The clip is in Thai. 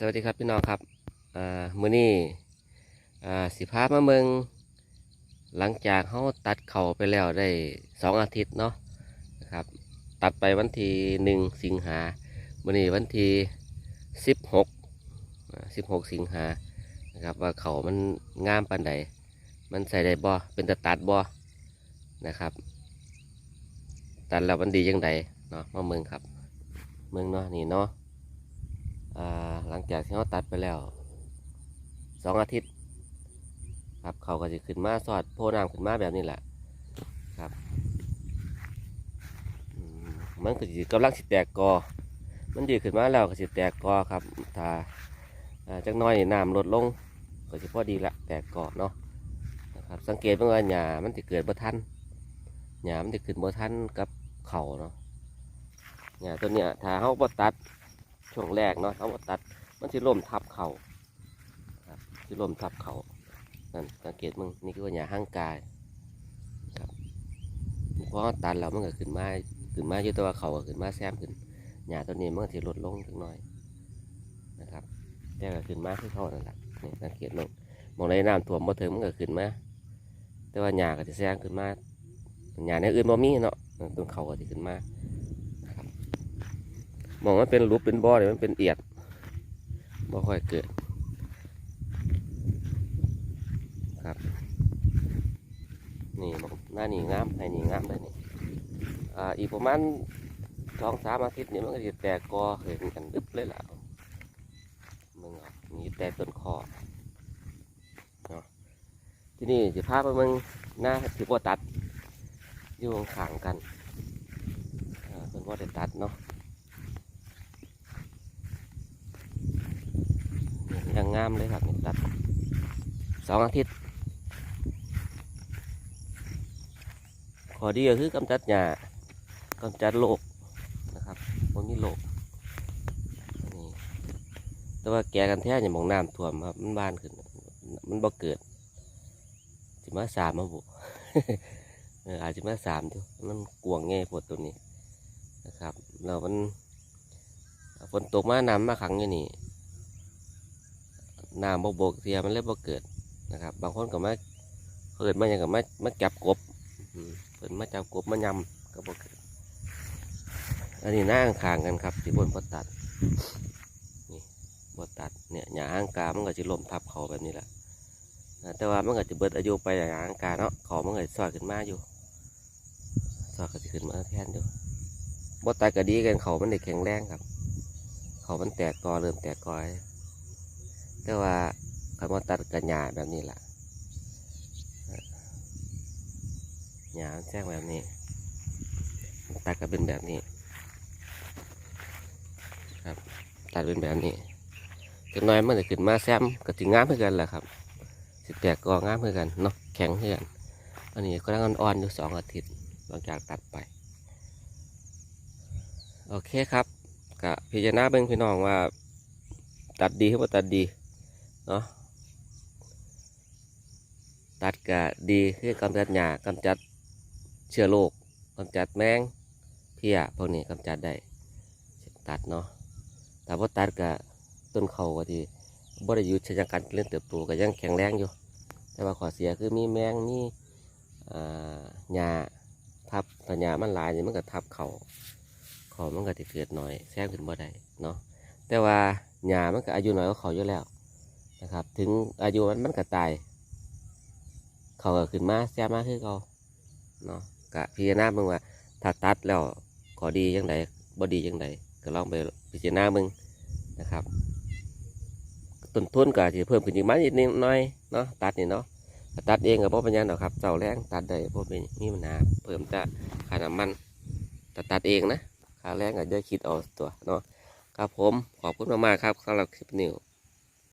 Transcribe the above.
สวัสดีครับพี่น้องครับมื้อนี้อ่สิพามาเมืองหลังจากเขาตัดเข่าไปแล้วได้สองอาทิตย์เนาะนะครับ ตัดไปวันที่หนึ่งสิงหามื้อนี้วันที่สิบหกสิบหกสิงหานะครับว่าเขามันงามปานใดมันใส่ได้บ่เป็นตะตัดบ่นะครับ ตัดแล้วมันดียังไงเนาะมาเมืองครับ เมืองเนาะนี่เนาะ หลังจากที่เขาตัดไปแล้วสองอาทิตย์ครับเขาก็จะขึ้นมาสอดโพน้ำขึ้นมาแบบนี้แหละครับมันก็จะกำลังสิแตกกอ มันดีขึ้นมาแล้วก็สิแตกกอครับถ้าอ่าจักน้อยน้ำลดลงก็สิพอดีละแตกกอเนาะนะครับสังเกตว่าหญ้ามันจะเกิดบ่ทันหญ้ามันจะขึ้นบ่ทันกับเขาเนาะหญ้าตัวเนี้ยถ้าเขาบ่ตัด ช่วงแรกเนาะเขาตัดมันสิล่มทับเขาครับสิล่มทับเขานั่นสังเกตมึงนี่คือว่าหญ้าห้างกายครับเพราะตัดแล้วมันก็ขึ้นมาขึ้นมาอยู่แตัวาเขาก็ขึ้นมาแซมขึ้นหญ้าตัวนี้มันก็สิลดลงถึงหน่อยนะครับแต่ก็ขึ้นมาคือเขานั่นแหละนี่สังเกตมึงมองในน้ำท่วมบ่ถึงมันก็ขึ้นมาแต่ว่าหญ้าก็จะแซงขึ้นมาหญ้าในอื่นบ่มีเนาะต้นเขาก็จะขึ้นมา มองมันเป็นรูปเป็นบ่อเนี่ยมันเป็นเอียดบ่ค่อยเกิดครับ นี่มองหน้านี่งามให้นี่งามเลยนี่อ่าอีกประมาณสองสามอาทิตย์นี่มันก็จะแตกกอเห็นกันดึบเลยล่ะมึงเอามีแต่ต้นคอเนาะที่นี่จะพาไปมึงหน้าถือว่าตัดอยู่ข้างกันเป็นว่าได้ตัดเนาะ ยังงามเลยครับนี่ตัดสองอาทิตย์ขอดีก็คือกำจัดหญ้ากำจัดโรคนะครับมันมีโรคนี่แต่ว่าแกกันแท้อย่างมองน้ำท่วมครับมันบานขึ้น มันบ่เกิดสิมาสามมาบุอาจจะมาสามดูมันกวงแง่ปวดตัวนี้นะครับแล้วมันฝนตกมาน้ำมาขังอยู่นี่ น้ำบกบกเสียมันเลยบ่เกิดนะครับ บางคนก็มาเกิดมาอย่างกับมามาจับกบเปิดมาจับกบมายำก็บ่เกิดอันนี้หน้าข้างกันครับที่บนบ่ตัดนี่บ่ตัดเนี่ยหญ้าอ้างกามันก็จะล้มทับเขาแบบนี้แหละแต่ว่ามันก็จะเบิดอายุไปหญ้าอ้างกาเนาะเขามันก็สิสอดขึ้นมาอยู่สอดก็จะขึ้นมาแทนอยู่บ่ตัดก็ดีกันเขามันได้แข็งแรงครับ เขามันแตกกอเริ่มแตกกอ แต่ว่าคำว่าตัดกันหญ้าแบบนี้แหละหญ้าแจ้งแบบนี้ ตัดก็เป็นแบบนี้ครับตัดเป็นแบบนี้จักน้อยมันจะขึ้นมาแซมก็ถึงงามเพื่อกันแหละครับสิแตกกองามเพื่อกันเนาะแข็งเพื่อกันอันนี้ก็ต้องอ่อนๆอยู่สองอาทิตย์หลังจากตัดไป โอเคครับกะพิจารณาเบิ่งพี่น้องว่า ตัดดีหรือว่าตัดดี เนาะตัดกะดีคือกำจัดหญ้ากำจัดเชื้อโรคกำจัดแมงเพี้ยพวกนี้กำจัดได้ตัดเนาะแต่ว่าตัดกะต้นเขาก็ที่บริยุทธ์ใชะการเจริญเติบโตก็ยังแข็งแรงอยู่ แต่ว่าข้อเสียคือมีแมงมีอ่าหญ้าทับถ้าหญ้ามันหลายนี่มันก็ทับเขาเขามันก็จะเกิดหน่อยแซงขึ้นบ่ได้เนาะแต่ว่าหญ้ามันก็อายุน้อยกว่าเขาอยู่แล้ว นะครับ ถึงอายุมันมันก็ตาย เขาก็ขึ้นมาแซ่มาคือเขาเนาะกะพิจารณาเบิ่งว่าถ้าตัดแล้วขอดียังไงบ่ดียังไงก็ลองไปพิจารณาเบิ่งนะครับต้นทุนก็จะเพิ่มขึ้นอีกมานิดนึงหน้อยเนาะตัดนี่เนาะตัดเองก็บ่เป็นหยังหรอกครับเจ้าแรงตัดได้บ่เป็นมีปัญหาเพิ่มแต่ค่าน้ำมันแต่ตัดเองนะค่าแรงก็จะคิดเอาตัวเนาะครับผมขอบคุณมากๆครับสำหรับคลิปนี้